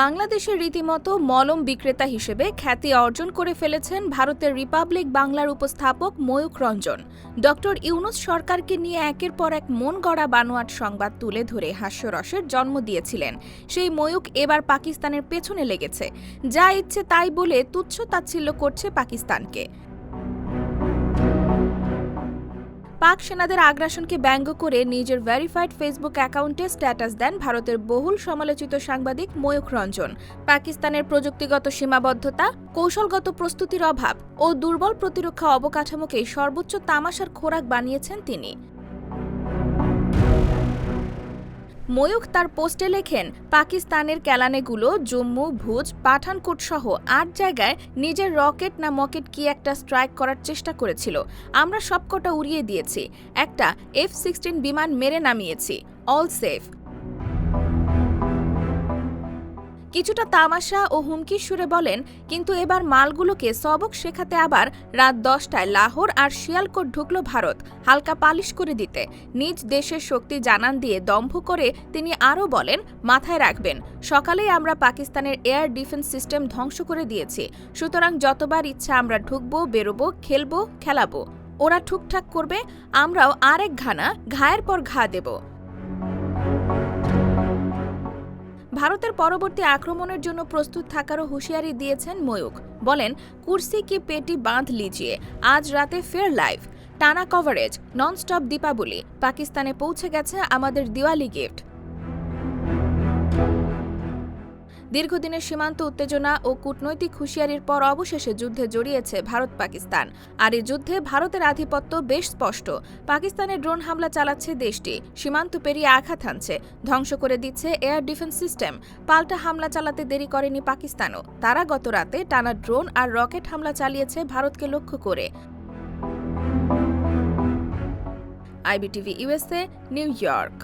বাংলাদেশের রীতিমতো মলম বিক্রেতা হিসেবে খ্যাতি অর্জন করে ফেলেছেন ভারতের রিপাবলিক বাংলার উপস্থাপক ময়ূক রঞ্জন। ডক্টর ইউনুস সরকারকে নিয়ে একের পর এক মন গড়া বানোয়াট সংবাদ তুলে ধরে হাস্যরসের জন্ম দিয়েছিলেন। সেই ময়ূক এবার পাকিস্তানের পেছনে লেগেছে। যা ইচ্ছে তাই বলে তুচ্ছ তাচ্ছিল্য করছে পাকিস্তানকে। পাক সেনাদের আগ্রাসনকে ব্যঙ্গ করে নিজের ভেরিফাইড ফেসবুক অ্যাকাউন্টে স্ট্যাটাস দেন ভারতের বহুল সমালোচিত সাংবাদিক ময়ূখ রঞ্জন। পাকিস্তানের প্রযুক্তিগত সীমাবদ্ধতা, কৌশলগত প্রস্তুতির অভাব ও দুর্বল প্রতিরক্ষা অবকাঠামোকে সর্বোচ্চ তামাশার খোরাক বানিয়েছেন তিনি। ময়ূক তার পোস্টে লেখেন, পাকিস্তানের ক্যালানেগুলো জম্মু, ভুজ, পাঠানকোট সহ আট জায়গায় নিজের রকেট না মকেট কি একটা স্ট্রাইক করার চেষ্টা করেছিল। আমরা সবকটা উড়িয়ে দিয়েছি। একটা এফ সিক্সটিন বিমান মেরে নামিয়েছি। All safe. কিছুটা তামাশা ও হুমকির সুরে বলেন, কিন্তু এবার মালগুলোকে সবক শেখাতে আবার রাত দশটায় লাহোর আর শিয়ালকোট ঢুকল ভারত হালকা পালিশ করে দিতে। নিজ দেশের শক্তি জানান দিয়ে দম্ভ করে তিনি আরও বলেন, মাথায় রাখবেন, সকালেই আমরা পাকিস্তানের এয়ার ডিফেন্স সিস্টেম ধ্বংস করে দিয়েছি। সুতরাং যতবার ইচ্ছা আমরা ঢুকবো, বেরোবো, খেলব, খেলাবো। ওরা ঠুকঠাক করবে, আমরাও আরেক ঘানা, ঘায়ের পর ঘা দেবো। ভারতের পরবর্তী আক্রমণের জন্য প্রস্তুত থাকারও হুঁশিয়ারি দিয়েছেন ময়ূক বলেন, কুর্সি কি পেটি বাঁধ লিজিয়ে আজ রাতে ফের লাইভ। টানা কভারেজ ননস্টপ দীপাবলি। পাকিস্তানে পৌঁছে গেছে আমাদের দিওয়ালি গিফট দীর্ঘদিনের সীমান্ত উত্তেজনা ও কূটনৈতিক হুঁশিয়ারির পর অবশেষে যুদ্ধে জড়িয়েছে ভারত পাকিস্তান। আর এই যুদ্ধে ভারতের আধিপত্য বেশ স্পষ্ট। পাকিস্তানের ড্রোন হামলা চালাচ্ছে দেশটি। সীমান্ত পেরিয়ে আঘাত হানছে। ধ্বংস করে দিচ্ছে এয়ার ডিফেন্স সিস্টেম। পাল্টা হামলা চালাতে দেরি করেনি পাকিস্তানও। তারা গত রাতে টানা ড্রোন আর রকেট হামলা চালিয়েছে ভারতকে লক্ষ্য করে। IBTV USA New York.